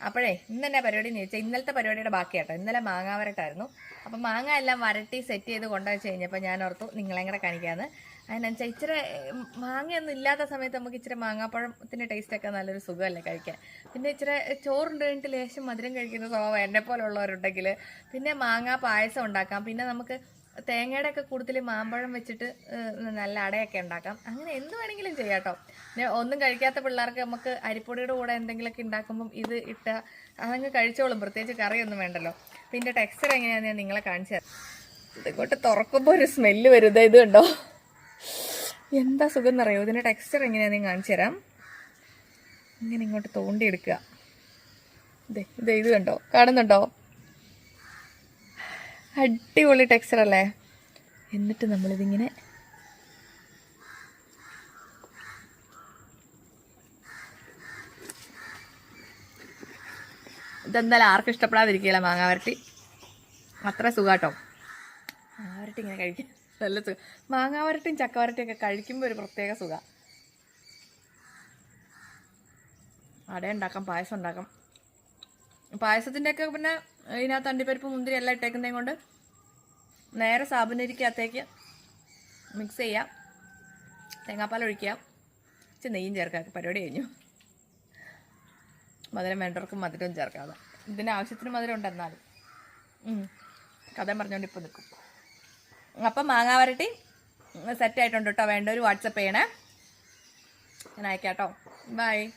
അപ്പോഴേ ഇന്ന് പരിപാടി എന്ന് ചോദിച്ചാൽ ഇന്നലത്തെ പരിപാടിയുടെ ബാക്കിയാട്ടോ. ഇന്നലെ മാങ്ങ വരട്ടായിരുന്നു അപ്പം മാങ്ങ എല്ലാം വരട്ടി സെറ്റ് ചെയ്ത് കൊണ്ടുവച്ച് കഴിഞ്ഞപ്പോൾ ഞാൻ ഓർത്തു നിങ്ങളെ കൂടെ കാണിക്കാമെന്ന് അതിനനുസരിച്ച് ഇച്ചിരി മാങ്ങയൊന്നും ഇല്ലാത്ത സമയത്ത് നമുക്ക് ഇച്ചിരി മാങ്ങാപ്പഴത്തിന്റെ ടേസ്റ്റൊക്കെ നല്ലൊരു സുഖമല്ലേ കഴിക്കാൻ. പിന്നെ ഇച്ചിരി ചോറുണ്ട് കഴിഞ്ഞിട്ട് ലേശം മധുരം കഴിക്കുന്ന സ്വഭാവം എന്നെ പോലുള്ളവരുണ്ടെങ്കിൽ പിന്നെ മാങ്ങാ പായസം ഉണ്ടാക്കാം. പിന്നെ നമുക്ക് തേങ്ങയുടെ ഒക്കെ കൂടുതൽ മാമ്പഴം വെച്ചിട്ട് നല്ല അടയൊക്കെ ഉണ്ടാക്കാം. അങ്ങനെ എന്ത് വേണമെങ്കിലും ചെയ്യാം കേട്ടോ ഒന്നും കഴിക്കാത്ത പിള്ളേർക്ക് നമുക്ക് അരിപ്പൊടിയുടെ കൂടെ എന്തെങ്കിലുമൊക്കെ ഉണ്ടാക്കുമ്പം ഇത് ഇട്ട അതങ്ങ് കഴിച്ചോളും. പ്രത്യേകിച്ച് കറിയൊന്നും വേണ്ടല്ലോ. പിന്നെ ടെക്സ്ചർ എങ്ങനെയാണെന്ന് ഞാൻ നിങ്ങളെ കാണിച്ചു തരാം. ഇതിങ്ങോട്ട് തുറക്കുമ്പോൾ ഒരു സ്മെല്ല് വരും. ദേ ഇത് കണ്ടോ? എന്താ സുഖം എന്നറിയോ? ഇതിന്റെ ടെക്സ്ചർ എങ്ങനെയാണെന്ന് ഞാൻ കാണിച്ചു തരാം. ഇങ്ങനെ ഇങ്ങോട്ട് തോണ്ടിയെടുക്കുക. ഇതേ ഇത് ഇത് കണ്ടോ? കാണുന്നുണ്ടോ? അടിപൊളി ടെക്സ്ചർ അല്ലേ? എന്നിട്ട് നമ്മളിതിങ്ങനെ ഇതെന്തായാലും ആർക്കും ഇഷ്ടപ്പെടാതിരിക്കില്ല മാങ്ങാവരട്ടി അത്ര സുഖാട്ടോ. മാങ്ങാവരട്ടി ഇങ്ങനെ കഴിക്കാൻ നല്ല സുഖം. മാങ്ങാവരട്ടിയും ചക്കവരട്ടിയും ഒക്കെ കഴിക്കുമ്പോൾ ഒരു പ്രത്യേക സുഖം. അട ഉണ്ടാക്കാം പായസം ഉണ്ടാക്കാം. പായസത്തിന്റെയൊക്കെ പിന്നെ ഇതിനകത്ത് അണ്ടിപ്പരിപ്പ് മുന്തിരി എല്ലാം ഇട്ടേക്കുന്നതും കൊണ്ട് നേരെ സാബുനരിക്കകത്തേക്ക് മിക്സ് ചെയ്യാം. തേങ്ങാപ്പാൽ ഒഴിക്കാം. ഇച്ചിരി നെയ്യും ചേർക്കാം. പരിപാടി കഴിഞ്ഞു. മധുരം വേണ്ടവർക്ക് മധുരവും ചേർക്കാതെ ഇതിന് ആവശ്യത്തിന് മധുരം ഉണ്ട് എന്നാലും. ഉം. കഥ പറഞ്ഞുകൊണ്ട് ഇപ്പം നിൽക്കും. അപ്പം മാങ്ങാ വരട്ടി സെറ്റ് ആയിട്ടുണ്ട് കേട്ടോ. ഒരു വാട്സപ്പ് ചെയ്യണേ. ഞാൻ അയക്കാം കേട്ടോ ബൈ